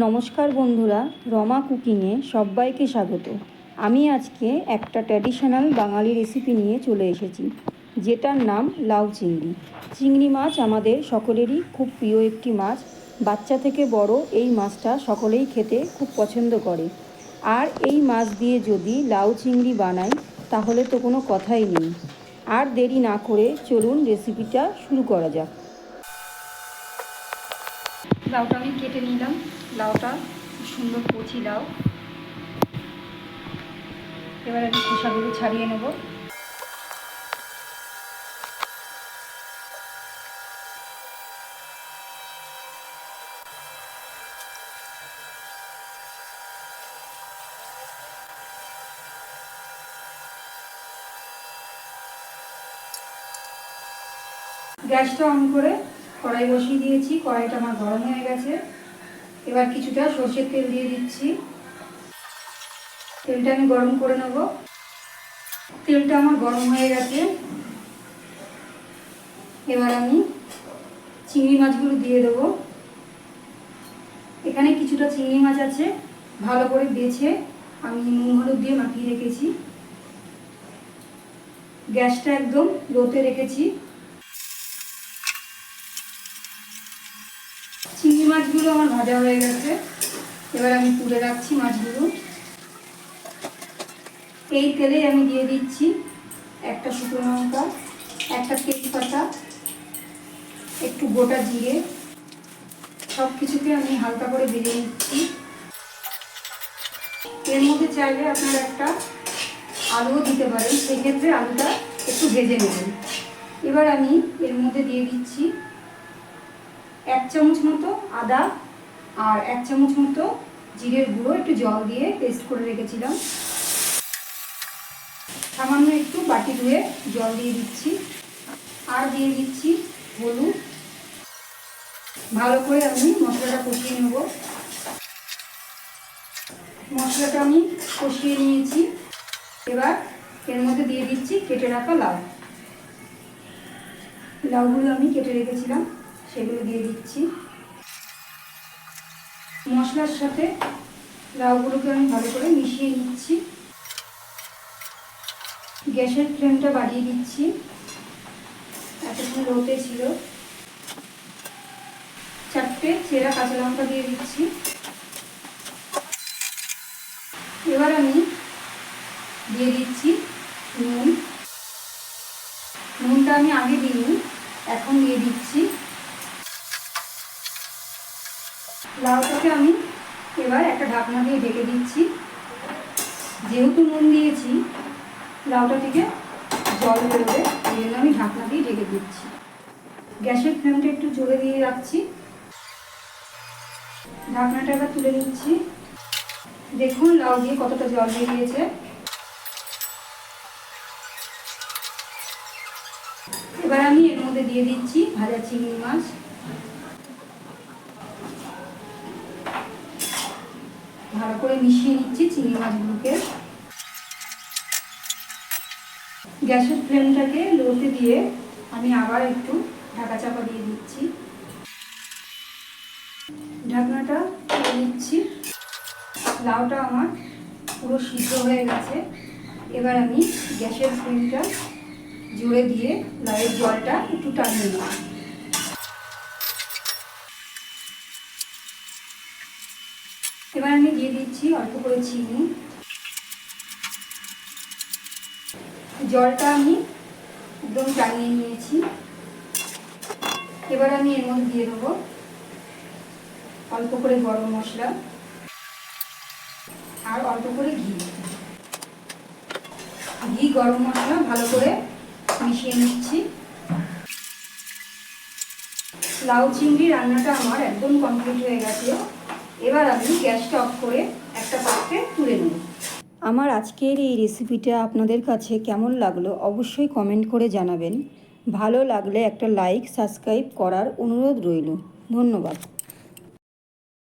নমস্কার বন্ধুরা, রমা কুকিংয়ে সবাইকে স্বাগত। আমি আজকে একটা ট্র্যাডিশনাল বাঙালি রেসিপি নিয়ে চলে এসেছি, যেটার নাম লাউ চিংড়ি। চিংড়ি মাছ আমাদের সকলেরই খুব প্রিয় একটি মাছ। বাচ্চা থেকে বড় এই মাছটা সকলেই খেতে খুব পছন্দ করে। আর এই মাছ দিয়ে যদি লাউ চিংড়ি বানাই, তাহলে তো কোনো কথাই নেই। আর দেরি না করে চলুন রেসিপিটা শুরু করা যাক। লাউটা আমি কেটে নিলাম। লাউটা সুন্দর কচি লাউ। এবার আমি খোসাগুলো ছাড়িয়ে নেব। গ্যাসটা অন করে কড়াই বসিয়ে দিয়েছি, কড়াইটা আমার গরম হয়ে গেছে। এবার কিছুটা সর্ষের তেল দিয়ে দিচ্ছি। তেলটা আমি গরম করে নেব। তেলটা আমার গরম হয়ে গেছে। এবার আমি চিংড়ি মাছগুলো দিয়ে দেবো। এখানে কিছুটা চিংড়ি মাছ আছে, ভালো করে বেছে আমি নুন, হলুদ দিয়ে মাখিয়ে রেখেছি। গ্যাসটা একদম লোতে রেখেছি চিংড়ি মাছগুলো আমার ভাজা হয়ে গেছে। এবার আমি তুলে রাখছি মাছগুলো। এই তেলে আমি দিয়ে দিচ্ছি একটা শুকনো লঙ্কা, একটা তেজপাতা, একটু গোটা জিরে। সব কিছুকে আমি হালকা করে ভেজে নিচ্ছি। এর মধ্যে চাইলে আপনারা একটা আলুও দিতে পারেন। সেক্ষেত্রে আলুটা একটু ভেজে নেবেন। এবার আমি এর মধ্যে দিয়ে দিচ্ছি চামচ মতো আদা আর এক চামচ মতো জিরের গুঁড়ো একটু জল দিয়ে পেস্ট করে রেখেছিলাম। সামান্য একটু বাটি ধুয়ে জল দিয়ে দিচ্ছি। আর দিয়ে দিচ্ছি হলুদ। ভালো করে আমি মশলাটা কষিয়ে নেব। মশলাটা আমি কষিয়ে নিয়েছি। এবার এর মধ্যে দিয়ে দিচ্ছি কেটে রাখা লাউ। লাউগুলো আমি কেটে রেখেছিলাম। সেগুলো দিয়ে দিচ্ছি। মশলার সাথে লাউগুলোকে আমি ভালো করে মিশিয়ে নিচ্ছি। গ্যাসের ফ্লেমটা বাড়িয়ে দিচ্ছি। এতক্ষণ লোতে ছিল। চারটে চেরা কাঁচা লঙ্কা দিয়ে দিচ্ছি। এবার আমি দিয়ে দিচ্ছি নুন। নুনটা আমি আগে দিইনি, এখন দিয়ে দিচ্ছি। লাউটাকে আমি এবার একটা ঢাকনা দিয়ে ঢেকে দিচ্ছি। যেহেতু নুন দিয়েছি লাউটা থেকে জল বেরোবে এই জন্য আমি ঢাকনা দিয়ে ঢেকে দিচ্ছি। গ্যাসের ফ্লেমটা একটু জোরে দিয়ে রাখছি। ঢাকনাটা এবার তুলে নিচ্ছি। দেখুন লাউ দিয়ে কতটা জল বেরিয়েছে। এবার আমি এর মধ্যে দিয়ে দিচ্ছি ভাজা চিংড়ি মাছ। ভালো করে মিশিয়ে নিচ্ছি চিংড়ি মাছগুলোকে গ্যাসের ফ্লেমটাকে লোতে দিয়ে আমি আবার একটু ঢাকা চাপা দিয়ে দিচ্ছি। ঢাকনাটা দিচ্ছি লাউটা আমার পুরো সিদ্ধ হয়ে গেছে। এবার আমি গ্যাসের ফ্লেমটা জুড়ে দিয়ে লাউয়ের জলটা একটু টানিয়ে নেব। এবার আমি দিয়ে দিচ্ছি অল্প করে চিনি। জলটা আমি একদম টানিয়ে নিয়েছি। এবার আমি এর মধ্যে দিয়ে দেবো অল্প করে গরম মশলা আর অল্প করে ঘি। ঘি, গরম মশলা ভালো করে মিশিয়ে নিচ্ছি। লাউ চিংড়ি রান্নাটা আমার একদম কমপ্লিট হয়ে গেছে। এবার আমি গ্যাসটা অফ করে একটা পাত্রে তুলে নেব। আমার আজকের এই রেসিপিটা আপনাদের কাছে কেমন লাগল অবশ্যই কমেন্ট করে জানাবেন। ভালো লাগলে একটা লাইক সাবস্ক্রাইব করার অনুরোধ রইল। ধন্যবাদ।